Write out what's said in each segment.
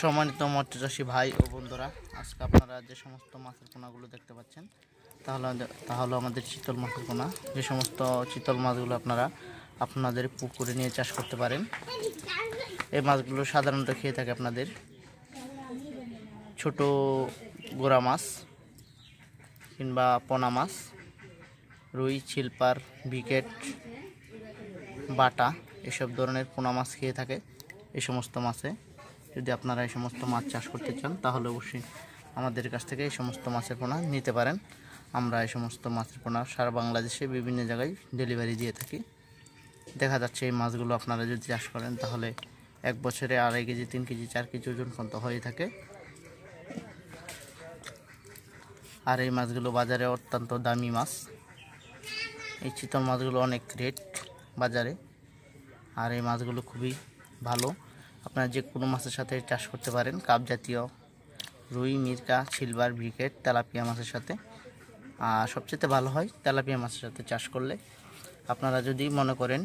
সম্মানিত মৎস্যচাষী ভাই ও বন্ধুরা, আজকে আপনারা যে সমস্ত মাছের পোনাগুলো দেখতে পাচ্ছেন, তাহলে তাহলে আমাদের চিতল মাছের পোনা। যে সমস্ত চিতল মাছগুলো আপনারা আপনাদের পুকুরে নিয়ে চাষ করতে পারেন, এই মাছগুলো সাধারণত খেয়ে থাকে আপনাদের ছোট গোড়া মাছ কিংবা পোনা মাছ, রুই চিলপার বিকেট, বাটা, এসব ধরনের পোনা মাছ খেয়ে থাকে এই সমস্ত মাছে। যদি আপনারা এই সমস্ত মাছ চাষ করতে চান, তাহলে অবশ্যই আমাদের কাছ থেকে এই সমস্ত মাছের পোনা নিতে পারেন। আমরা এই সমস্ত মাছের পোনা সারা বাংলাদেশে বিভিন্ন জায়গায় ডেলিভারি দিয়ে থাকি। দেখা যাচ্ছে এই মাছগুলো আপনারা যদি চাষ করেন, তাহলে এক বছরে আড়াই কেজি, তিন কেজি, চার কেজি ওজন পর্যন্ত হয়ে থাকে। আর এই মাছগুলো বাজারে অত্যন্ত দামি মাছ। এই চিতল মাছগুলো অনেক রেট বাজারে। আর এই মাছগুলো খুবই ভালো। আপনারা যে কোনো মাছের সাথে চাষ করতে পারেন, কাপ জাতীয়, রুই, মিরকা, সিলভার, ব্রিকেট, তেলাপিয়া মাছের সাথে। আর সবচেয়ে ভালো হয় তেলাপিয়া মাছের সাথে চাষ করলে। আপনারা যদি মনে করেন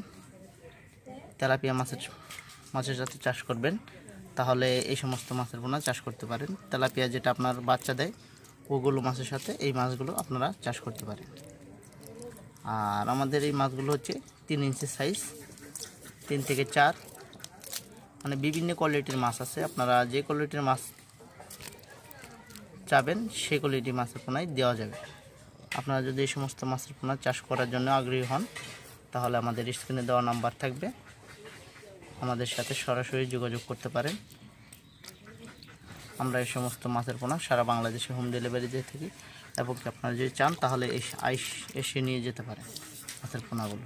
তেলাপিয়া মাছের মাছের সাথে চাষ করবেন, তাহলে এই সমস্ত মাছের পোনা চাষ করতে পারেন। তেলাপিয়া যেটা আপনার বাচ্চা দেয়, ওগুলো মাছের সাথে এই মাছগুলো আপনারা চাষ করতে পারেন। আর আমাদের এই মাছগুলো হচ্ছে তিন ইঞ্চি সাইজ তিন থেকে চার মানে বিভিন্ন কোয়ালিটির মাছ আছে। আপনারা যে কোয়ালিটির মাছ চাবেন সেই কোয়ালিটির মাছের পোনায় দেওয়া যাবে। আপনারা যদি এই সমস্ত মাছের পোনা চাষ করার জন্য আগ্রহী হন, তাহলে আমাদের স্ক্রিনে দেওয়া নাম্বার থাকবে। আমাদের সাথে সরাসরি যোগাযোগ করতে পারেন। আমরা এই সমস্ত মাছের পোনা সারা বাংলাদেশে হোম ডেলিভারি দিয়ে থাকি এবং আপনারা যদি চান, তাহলে এসে নিয়ে যেতে পারেন মাছের পোনাগুলো।